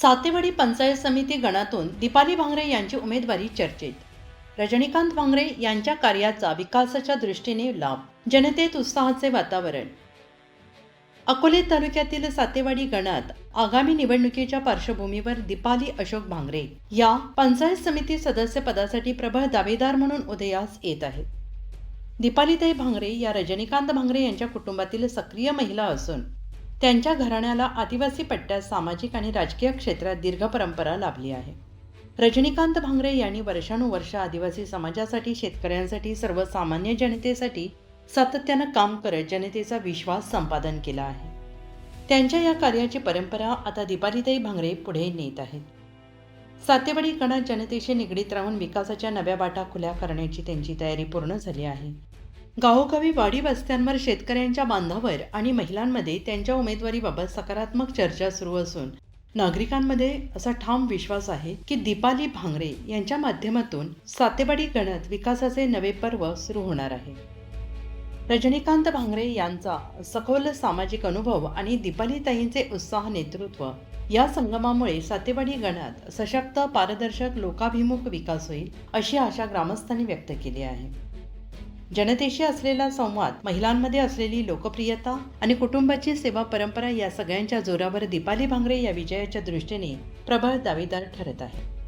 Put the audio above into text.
सातेवाडी पंचायत समिती गणातून दीपाली भांगरे यांची उमेदवारी चर्चेत. रजनीकांत भांगरे यांच्या कार्याचा विकासाच्या दृष्टीने लाभ जनतेत उत्साहाचे वातावरण. अकोले तालुक्यातील सातेवाडी गणात आगामी निवडणुकीच्या पार्श्वभूमीवर दीपाली अशोक भांगरे या पंचायत समिती सदस्य पदासाठी प्रबळ दावेदार म्हणून उदयास येत आहेत. दीपालीताई भांगरे या रजनीकांत भांगरे यांच्या कुटुंबातील सक्रिय महिला असून त्यांच्या घराण्याला आदिवासी पट्ट्यात सामाजिक आणि राजकीय क्षेत्रात दीर्घ परंपरा लाभली आहे. रजनीकांत भांगरे यांनी वर्षानुवर्ष आदिवासी समाजासाठी शेतकऱ्यांसाठी सर्वसामान्य जनतेसाठी सातत्यानं काम करत जनतेचा विश्वास संपादन केला आहे. त्यांच्या या कार्याची परंपरा आता दीपालीताई भांगरे पुढे नेत आहेत. सातेवाडी गणात जनतेशी निगडीत राहून विकासाच्या नव्या बाटा खुल्या करण्याची त्यांची तयारी पूर्ण झाली आहे. गावोगावी वाडी वस्त्यांवर शेतकऱ्यांच्या बांधावर आणि महिलांमध्ये त्यांच्या उमेदवारीबाबत सकारात्मक चर्चा सुरू असून नागरिकांमध्ये असा ठाम विश्वास आहे की दीपाली भांगरे यांच्या माध्यमातून सातेवाडी गणात विकासाचे नवे पर्व सुरू होणार आहे. रजनीकांत भांगरे यांचा सखोल सामाजिक अनुभव आणि दीपालीताईंचे उत्साह नेतृत्व या संगमामुळे सातेवाडी गणात सशक्त पारदर्शक लोकाभिमुख विकास होईल अशी आशा ग्रामस्थांनी व्यक्त केली आहे. जनतेशी असलेला संवाद महिलांमध्ये असलेली लोकप्रियता आणि कुटुंबाची सेवा परंपरा या सगळ्यांच्या जोरावर दीपाली भांगरे या विजयाच्या दृष्टीने प्रबळ दावेदार ठरत आहे.